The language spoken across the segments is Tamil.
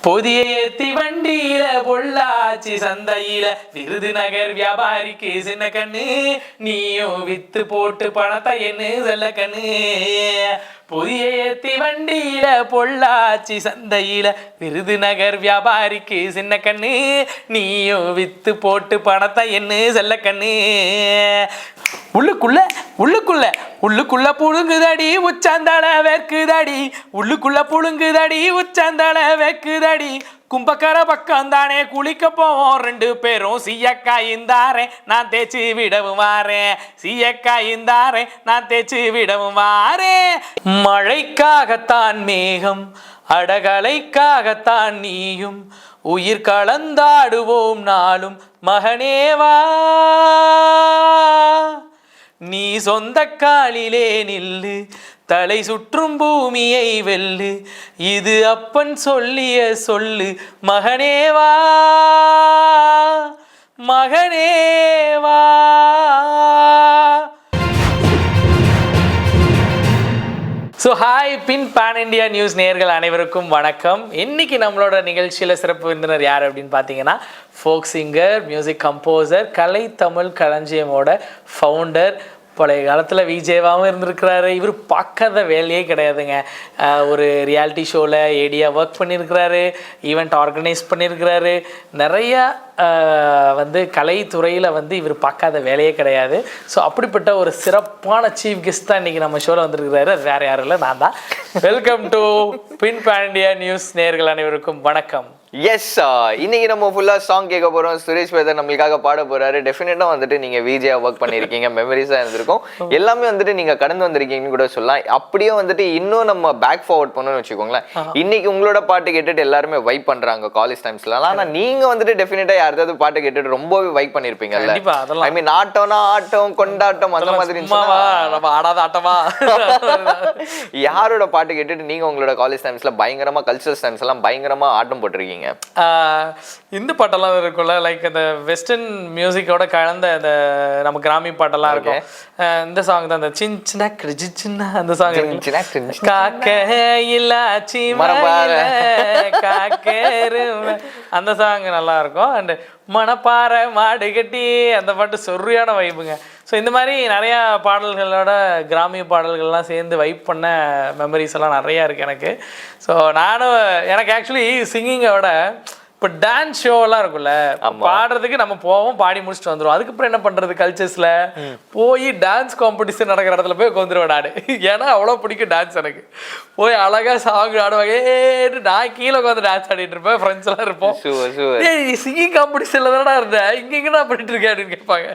புதிய ஏத்தி வண்டியில பொள்ளாச்சி சந்தையில. விருதுநகர் வியாபாரிக்கு சின்ன கண்ணு. நீயும் வித்து போட்டு பணத்தை என்ன செல்ல கண்ணு. புதிய ஏத்தி வண்டியில பொள்ளாச்சி சந்தையில. விருதுநகர் வியாபாரிக்கு சின்ன கண்ணு. நீயும் வித்து போட்டு பணத்தை என்ன செல்ல கண்ணு. உள்ளுக்குள்ள உள்ளுக்குள்ள. உள்ளுக்குள்ள புழுங்குதடி உச்சாந்தாள வேர்க்குதடி உள்ளுக்குள்ள புழுங்குதடி உச்சாந்தாள வேர்க்குதடி கும்பக்கர பக்கம் தானே குளிக்க போவோம். ரெண்டு பேரும் சீயக்கா இந்தாரேன் நான் தேய்ச்சி விடவும் வாரேன் சீயக்கா இந்தாரேன் நான் தேய்ச்சி விடவும் வாரேன் மழைக்காகத்தான் மேகம் அடகலைக்காகத்தான் நீயும். உயிர் கலந்தாடுவோம் நாளும் மகனேவா நீ சொந்த காலிலே நில்லு தலை சுற்றும் பூமியை வெல்லு. இது அப்பன் சொல்லிய சொல்லு மகனேவா மகனேவா so hi pin pan India news நேர்கள் அனைவருக்கும் வணக்கம். இன்னைக்கு நம்மளோட நிகழ்ச்சியில் சிறப்பு விருந்தினர் யார் அப்படின்னு பார்த்தீங்கன்னா ஃபோக் சிங்கர் மியூசிக் கம்போசர் கலை தமிழ் களஞ்சியமோட ஃபவுண்டர் பழைய காலத்தில் விஜேவாகவும் இருந்திருக்கிறாரு. இவர் பார்க்காத வேலையே கிடையாதுங்க. ஒரு ரியாலிட்டி ஷோவில் ஏடியாக ஒர்க் பண்ணியிருக்கிறாரு ஈவெண்ட் ஆர்கனைஸ் பண்ணியிருக்கிறாரு நிறையா வந்து கலைத்துறையில் வந்து இவர் பார்க்காத வேலையே கிடையாது. ஸோ அப்படிப்பட்ட ஒரு சிறப்பான சீஃப் கெஸ்ட் தான் இன்றைக்கி நம்ம ஷோவில் வந்திருக்கிறாரு. அது வேறு யாரும் இல்லை நான் தான். Welcome to pin pan India news நேர்கள் அனைவருக்கும் வணக்கம். எஸ் இன்னைக்கு நம்ம ஃபுல்லா சாங் கேட்க போறோம். சுரேஷ் வேதர் நம்மளுக்காக பாட போறாரு. டெஃபினட்டா வந்துட்டு நீங்க விஜயா ஒர்க் பண்ணிருக்கீங்க. மெமரிஸா இருந்திருக்கும். எல்லாமே வந்துட்டு நீங்க கடந்து வந்திருக்கீங்கன்னு கூட சொல்லலாம். அப்படியே வந்துட்டு இன்னும் நம்ம பேக் ஃபார்வர்ட் பண்ணணும்னு வச்சுக்கோங்களேன். இன்னைக்கு உங்களோட பாட்டு கேட்டுட்டு எல்லாருமே வைப் பண்றாங்க காலேஜ் டைம்ஸ்ல ஆனா நீங்க வந்துட்டு டெஃபினட்டா யாராவது பாட்டு கேட்டுட்டு ரொம்பவே வைப் அதெல்லாம். ஐ மீன் ஆட்டம்னா ஆட்டம் கொண்டாட்டம் அந்த மாதிரி ஆடாத ஆட்டமா? யாரோட பாட்டு கேட்டுட்டு நீங்க உங்களோட காலேஜ் டைம்ஸ்ல பயங்கரமா கல்ச்சரல் டைம்ஸ் எல்லாம் பயங்கரமா ஆட்டம் போட்டிருக்கீங்க? ஆஹ் இந்த பாட்டெல்லாம் இருக்கும்ல லைக் அந்த வெஸ்டர்ன் மியூசிக்கோட கலந்த அந்த நம்ம கிராமி பாட்டெல்லாம் இருக்கும். இந்த சாங் தான் அந்த சின் சின்ன கிழிச்சு சின்ன அந்த சாங் காக்க இல்லாச்சி. காக்கேருமை அந்த சாங் நல்லா இருக்கும். அண்ட் மணப்பாறை மாடு கட்டி அந்த பாட்டு சொர்ரியான வைப்புங்க ஸோ இந்த மாதிரி நிறையா பாடல்களோட கிராமிய பாடல்கள்லாம் சேர்ந்து வைப் பண்ண மெமரிஸ் எல்லாம் நிறையா இருக்குது எனக்கு. ஸோ நானும் எனக்கு ஆக்சுவலி சிங்கிங்கோட இப்போ டான்ஸ் ஷோலாம் இருக்கும்ல பாடுறதுக்கு நம்ம போவோம் பாடி முடிச்சுட்டு வந்துடுவோம் அதுக்கப்புறம் என்ன பண்ணுறது கல்ச்சர்ஸில் போய் டான்ஸ் காம்படிஷன் நடக்கிற இடத்துல போய் உட்காந்துருவேன் நான். ஏன்னா அவ்வளோ பிடிக்கும் டான்ஸ் எனக்கு. போய் அழகாக சாங் ஆடுவாங்க. ஏன்னு நான் கீழே உட்காந்து டான்ஸ் ஆடிட்டு இருப்பேன். ஃப்ரெண்ட்ஸ் எல்லாம் இருப்போம். சிங்கிங் காம்படிஷன்ல தானடா இருந்தேன் இங்க எங்கடா பண்ணிட்டு இருக்கேன் அப்படின்னு கேட்பாங்க.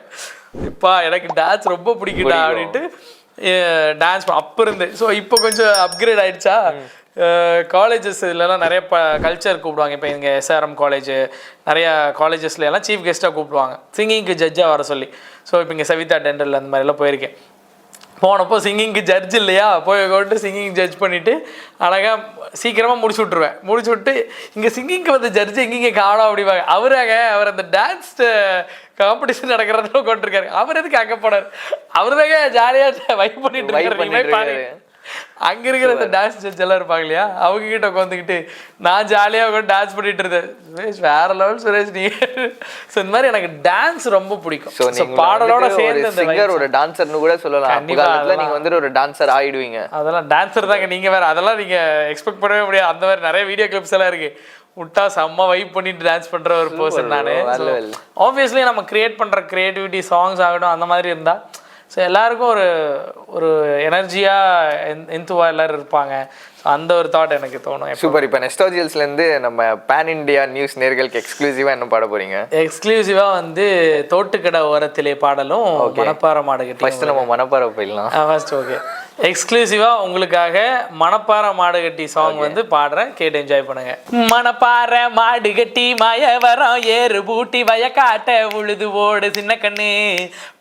இப்பா எனக்கு டான்ஸ் ரொம்ப பிடிக்கும்டா அப்படின்ட்டு டான்ஸ் அப்போ இருந்து. ஸோ இப்போ கொஞ்சம் அப்கிரேட் ஆயிடுச்சா? காலேஜஸ் இதுலலாம் நிறைய ப கல்ச்சர் கூப்பிடுவாங்க. இப்போ இங்கே எஸ்ஆர்எம் காலேஜ் நிறையா காலேஜஸ்ல எல்லாம் சீஃப் கெஸ்ட்டாக கூப்பிடுவாங்க. சிங்கிங்க்கு ஜட்ஜாக வர சொல்லி. ஸோ இப்போ இங்கே சவிதா டெண்டல் அந்த மாதிரிலாம் போயிருக்கேன். போனப்போ சிங்கிங்க்கு ஜட்ஜ் இல்லையா? போய் கொண்டு சிங்கிங் ஜட்ஜ் பண்ணிவிட்டு அழகாக சீக்கிரமாக முடிச்சு விட்ருவேன் முடிச்சு விட்டு இங்கே சிங்கிங்க்கு வந்த ஜட்ஜ் எங்கேங்க காணோம் அப்படிவாங்க அவராங்க அவர் அந்த டான்ஸ் காம்படிஷன் நடக்கிறதுல கொண்டிருக்காரு அவர் எதுக்கு அங்கே போனார்? அவர் தாங்க ஜாலியாக வைப் பண்ணிட்டு இருக்காரு. அங்க இருக்கிற அந்த டான்ஸ் ஜட்ஜ் எல்லாம் இருப்பாங்க இல்லையா? அவங்க கிட்ட உட்காந்துக்கிட்டு நான் ஜாலியா உட்காந்து டான்ஸ் பண்ணிட்டு இருந்தேன். சுரேஷ் வேற லெவல் சுரேஷ் நீ. ஸோ இந்த மாதிரி எனக்கு டான்ஸ் ரொம்ப பிடிக்கும். சோ ஸோ பாடலோட சேர்ந்து சிங்கர். ஒரு டான்சர்னு கூட சொல்லலாம். அப்ப கண்டிப்பா, காலத்துல அதெல்லாம். நீங்க வந்துட்டு ஒரு டான்சர் ஆயிடுவீங்க. அதெல்லாம் டான்ஸர் தாங்க நீங்க வேற. அதெல்லாம் நீங்க எக்ஸ்பெக்ட் பண்ணவே முடியாது. அந்த மாதிரி நிறைய வீடியோ கிளிப்ஸ் எல்லாம் இருக்கு. விட்டா செம்ம வைப் பண்ணிட்டு டான்ஸ் பண்ற ஒரு பர்சன் நானு. ஆப்வியஸ்லி நம்ம கிரியேட் பண்ற கிரியேட்டிவிட்டி சாங்ஸ் ஆகட்டும் அந்த மாதிரி இருந்தா ஸோ எல்லாருக்கும் ஒரு ஒரு எனர்ஜியா எந்துவா எல்லாரும் இருப்பாங்க. ஸோ அந்த ஒரு தாட் எனக்கு தோணும் சூப்பர். இப்ப நெஸ்டாஜியல்ஸ்ல இருந்து நம்ம பேன் இந்தியா நியூஸ் நேர்களுக்கு எக்ஸ்க்ளூசிவா என்ன பாட போறீங்க? எக்ஸ்க்ளூசிவா வந்து தோட்டுக்கடை ஓரத்திலே பாடலும் மணப்பாறை மாடு ஃபர்ஸ்ட் நம்ம மனப்பாறை போயிடலாம். ஃபர்ஸ்ட் ஓகே எக்ஸ்க்ளூசிவாக உங்களுக்காக மணப்பாறை மாடு கட்டி சாங் வந்து பாடுறேன். கேட்டு என்ஜாய் பண்ணுங்க. மணப்பாறை மாடு கட்டி மயவரம் ஏறு பூட்டி வயக்காட்ட உழுது ஓடு சின்ன கண்ணு.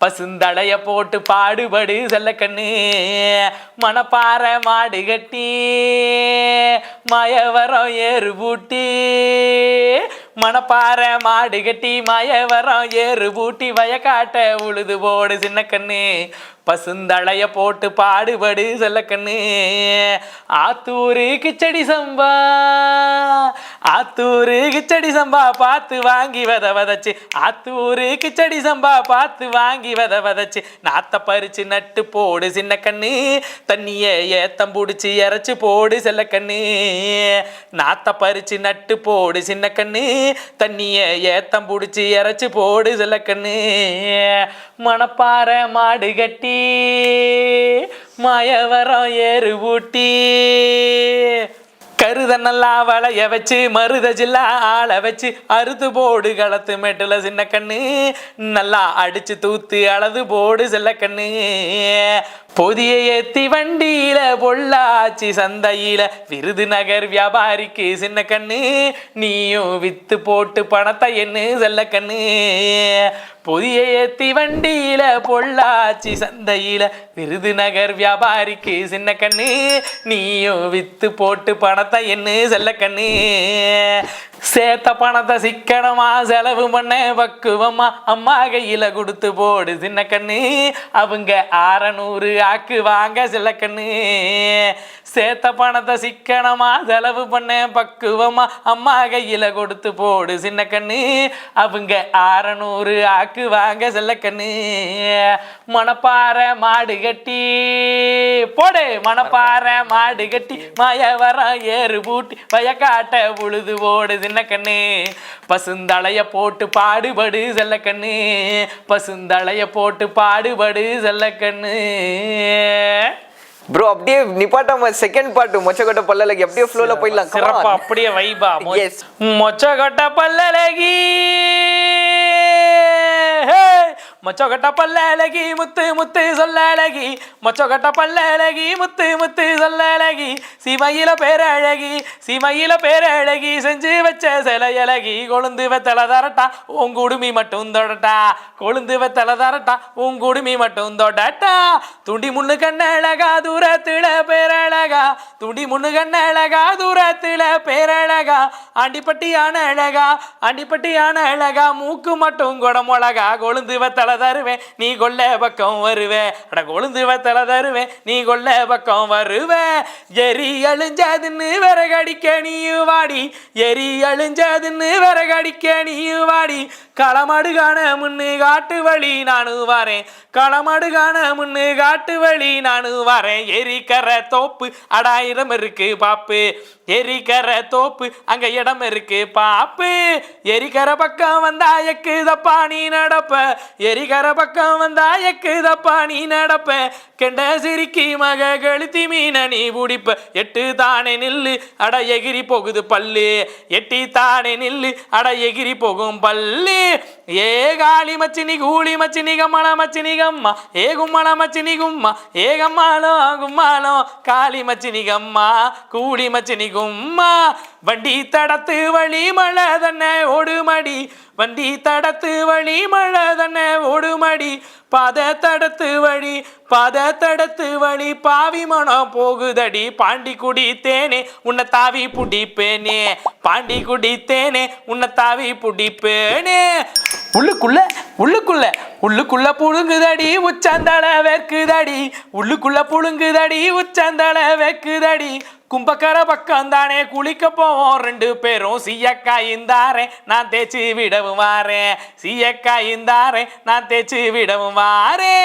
பசுந்தடைய போட்டு பாடுபடு செல்ல கண்ணு. மணப்பாறை மாடு கட்டி மயவரம் ஏறு பூட்டி. மணப்பாறை மாடு கட்டி மயவரம் ஏறு பூட்டி வயக்காட்ட உழுது போடு சின்ன கண்ணு. பசுந்தளைய போட்டு பாடுபடு செல்லக்கண்ணு ஆத்தூரு கிச்சடி சம்பா ஆத்தூரு கிச்சடி சம்பா பார்த்து வாங்கி வத வதச்சு. ஆத்தூரு கிச்சடி சம்பா பார்த்து வாங்கி வத வதச்சு. நாத்த பறிச்சு நட்டு போடு சின்ன கண்ணு. தண்ணிய ஏத்தம் பிடிச்சி இறச்சு போடு செல்ல கண்ணு. நாத்த பறிச்சு நட்டு போடு சின்ன கண்ணு. தண்ணிய ஏத்தம் பிடிச்சி இறச்சு போடு செல்ல கண்ணு. மணப்பாறை மாடு கட்டி மாயவரம் ஏறு ஊட்டி கருத நல்லா வளைய வச்சு மருத ஜில்லா ஆள வச்சு அறுத்து போடு களத்து மெட்டுல சின்ன கண்ணு. நல்லா அடிச்சு தூத்து அளது போடு செல்ல கண்ணு. பொதிய ஏத்தி வண்டியில பொள்ளாச்சி சந்தையில. விருதுநகர் வியாபாரிக்கு சின்ன கண்ணு. நீயும் வித்து போட்டு பணத்தை என்ன செல்ல கண்ணு. பொதிய ஏத்தி வண்டியில பொள்ளாச்சி சந்தையில. விருதுநகர் வியாபாரிக்கு சின்ன கண்ணு. நீயும் வித்து போட்டு பணத்தை என்ன செல்ல கண்ணு. சேர்த்த பணத்தை சிக்கனமா செலவு பண்ண பக்குவமா அம்மா கையில கொடுத்து போடு சின்ன கண்ணு. அவங்க அறநூறு ஆக்கு வாங்க செல்லக்கண்ணு. சேர்த்த பணத்தை சிக்கனமா செலவு பண்ண பக்குவமா அம்மா கையில கொடுத்து போடு சின்ன கண்ணு. அவங்க அறநூறு ஆக்கு வாங்க செல்ல கண்ணு. மணப்பாறை மாடு கட்டி. போடு மணப்பாறை மாடு கட்டி. மயவரம் ஏறு பூட்டி வயக்காட்ட உழுது போடு சின்ன கண்ணு. பசுந்தளைய போட்டு பாடுபடு செல்ல கண்ணு. பசுந்தளைய போட்டு பாடுபடு செல்ல கண்ணு. ப்ரோ அப்படியே நிப்பாட்டாம செகண்ட் பாட்டு மொச்சக்கொட்டை பல்லலகி அப்படியே ஃப்ளோல போயிடலாம். சிறப்பா அப்படியே வைபா Yes. மொச்சகொட்ட பல்லழகி மொச்சொகட்ட பல்ல அழகி முத்து முத்து சொல்ல அழகி சொல்லழகி. பல்ல அழகி முத்து முத்து சொல்ல சொல்லழகி. சிமையில பேரழகி சிமையில பேரழகி. செஞ்சு வச்ச சிலை அழகி கொழுந்து வெத்தல தரட்டா உன் குடுமி மட்டும் தொடட்டா. கொழுந்து வெத்தல தரட்டா உன் குடுமி மட்டும் தொடட்டா. துண்டி முன்னு கண்ண அழகா தூரத்துல பேரழகா. துண்டி முன்னு கண்ண அழகா தூரத்துல பேரழகா. ஆண்டிப்பட்டியான அழகா ஆண்டிப்பட்டியான அழகா. மூக்கு மட்டும் குடமுழகா. கொழுந்து வெத்தல தருவேன் நீ கொள்ள பக்கம் வருவே அட கொழுந்து வெத்தல தருவேன் நீ கொள்ள பக்கம் வருவே எரி அழிஞ்சதுன்னு விறகடிக்க நீயும் வாடி. எரி அழிஞ்சதுன்னு விறகடிக்க நீயும் வாடி. களமாடு காண முன்னு காட்டு வழி நானும் வரேன். களமாடு காண முன்னு காட்டு வழி நானும் வரேன். எரிக்கர தோப்பு அடாயிரம் இருக்கு பாப்பு. எரிக்கர தோப்பு அங்க இடம் இருக்கு பாப்பு. எரிக்கர பக்கம் வந்தா எக்குதப்பா நீ நடப்ப. எரிக்கர பக்கம் வந்தா எக்குதப்பா நீ நடப்ப. கெண்ட சிரிக்கி மக கழுத்தி மீன நீ பிடிப்ப எட்டு தானே நில்லு அட எகிரி போகுது பல்லு. எட்டி தானே நில்லு அட எகிரி போகும் பல்லு. ஏ காளி மச்சினி கூலி மச்சினி கம்மள மச்சினி கம்மா. ஏ கும்மள மச்சினி கும்மா. ஏ கம்மாளோ கும்மாளோ. காளி மச்சினி கம்மா. கூலி மச்சினி கும்மா வண்டி தடத்து வழி மழை தன்னை ஓடுமடி. வண்டி தடத்து வழி மழை தன்னை ஓடுமடி. பாத தடத்து வழி பாத தடத்து வழி பாவி மனம் போகுதடி. பாண்டி குடித்தேனே உன்னை தாவி புடிப்பேனே. பாண்டி குடித்தேனே உன்னை தாவி புடிப்பேனே. உள்ளுக்குள்ள உள்ளுக்குள்ள உள்ளுக்குள்ள புழுங்குதடி உச்சந்தள வெக்குதடி உள்ளுக்குள்ள புழுங்குதடி உச்சந்தள வெக்குதடி கும்பக்கர பக்கம் தானே குளிக்க போவோம். ரெண்டு பேரும் சீயக்காய்ந்தாரே நான் தேய்ச்சி விடவும் வாரே. வாரேன் சீயக்காய்ந்தாரே நான் தேய்ச்சி விடவும் வாரே.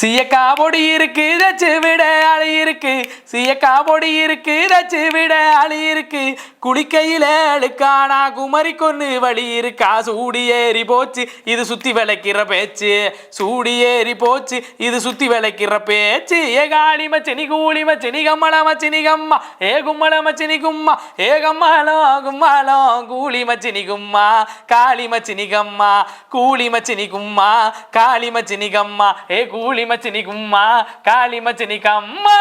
சீயக்கா பொடி இருக்கு தச்சு விட அழி இருக்கு. சீயக்கா பொடி இருக்கு தச்சு விட அழி இருக்கு. குளிக்கையில அழுக்கானா குமரி கொன்னு வழி இருக்கா? சூடி ஏறி போச்சு இது சுத்தி விளைக்கிற பேச்சு. சூடி ஏறி போச்சு இது சுத்தி விளைக்கிற பேச்சு. ஏ காளி மச்சினி கூலி மச்சினி கம்மள மச்சினி கம்மா ஏ கும்மள மச்சினி கும்மா ஏ கம்மாலோ கும்மாளோ கூலி மச்சினி கும்மா காளி மச்சினி கம்மா கூலி மச்சினி கும்மா காளி மச்சினி கம்மா ஏ கூலி மச்சினி கும்மா காளி மச்சினி கம்மா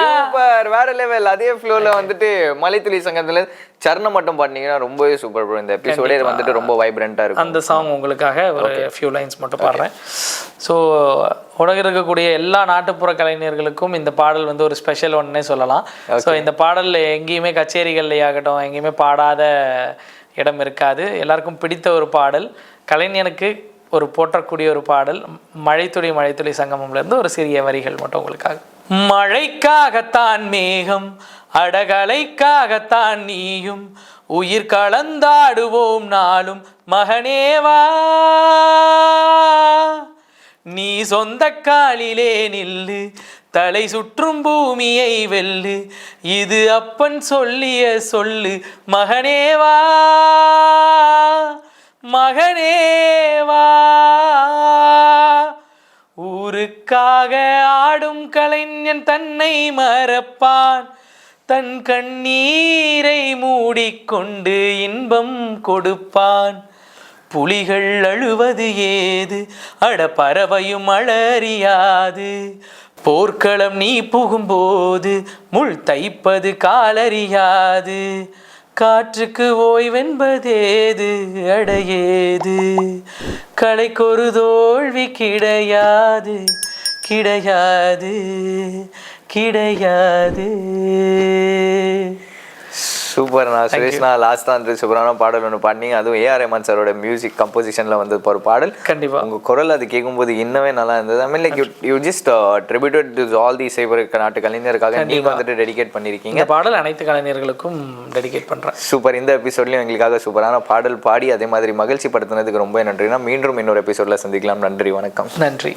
சூப்பர் வேற லெவல் அதே ஃப்ளோல வந்துட்டு மலைத்துளி சங்கத்துல சரணம் மட்டும் பாடினீங்கன்னா ரொம்பவே சூப்பர் ப்ரோ இந்த எபிசோடே வந்துட்டு ரொம்ப வைப்ரண்டா இருக்கும். அந்த சாங் உங்களுக்காக ஒரு ஃபியூ லைன்ஸ் மட்டும் பாடுறேன். ஸோ உலகில் இருக்கக்கூடிய எல்லா நாட்டுப்புற கலைஞர்களுக்கும் இந்த பாடல் வந்து ஒரு ஸ்பெஷல் ஒன்னே சொல்லலாம். ஸோ இந்த பாடல் எங்கேயுமே கச்சேரிகள்ல ஆகட்டும் எங்கேயுமே பாடாத இடம் இருக்காது. எல்லாருக்கும் பிடித்த ஒரு பாடல். கலைஞனுக்கு ஒரு போற்றக்கூடிய ஒரு பாடல். மழைத்துளி மழைத்துளி சங்கமம்ல இருந்து ஒரு சிறிய வரிகள் மட்டும் உங்களுக்காக. மழைக்காகத்தான் மேகம் அடகலைக்காகத்தான் நீயும் உயிர் கலந்தாடுவோம் நாளும். மகனேவா நீ சொந்த காலிலே நில்லு தலை சுற்றும் பூமியை வெல்லு. இது அப்பன் சொல்லிய சொல்லு மகனேவா மகனேவா ஊருக்காக ஆடும் கலைஞன் தன்னை மறப்பான். தன் கண்ணீரை மூடிக்கொண்டு இன்பம் கொடுப்பான். புலிகள் அழுவது ஏது? அட பறவையும் அழறியாது போர்க்களம் நீ புகும்போது முள் தைப்பது காலறியாது. காற்றுக்கு ஓய்வென்பதேது? அடையேது கலைக்கொரு தோல்வி கிடையாது. கிடையாது. கிடையாது. சூப்பர்ண்ணா சுரேஷ்ண்ணா லாஸ்ட் வந்து சூப்பரான பாடல் ஒன்று பண்ணி அதுவும் ஏஆர் ரஹ்மான் சாரோட மியூசிக் கம்போசிஷனில் வந்து ஒரு பாடல். கண்டிப்பா. உங்க குரல் அது கேட்கும்போது இன்னமே நல்லா இருந்தது. I mean like you you just tributed to all the சைபர் நாட்டு கலைஞருக்காக நீங்க வந்துட்டு டெடிகேட் பண்ணியிருக்கீங்க இந்த பாடல் அனைத்து கலைஞர்களுக்கும் டெடிகேட் பண்றேன். சூப்பர் இந்த எபிசோட்லயும் எங்களுக்காக சூப்பரான பாடல் பாடி அதே மாதிரி மகிழ்ச்சி படுத்தினதுக்கு ரொம்ப நன்றினா மீண்டும் இன்னொரு எபிசோட்ல சந்திக்கலாம். நன்றி வணக்கம். நன்றி.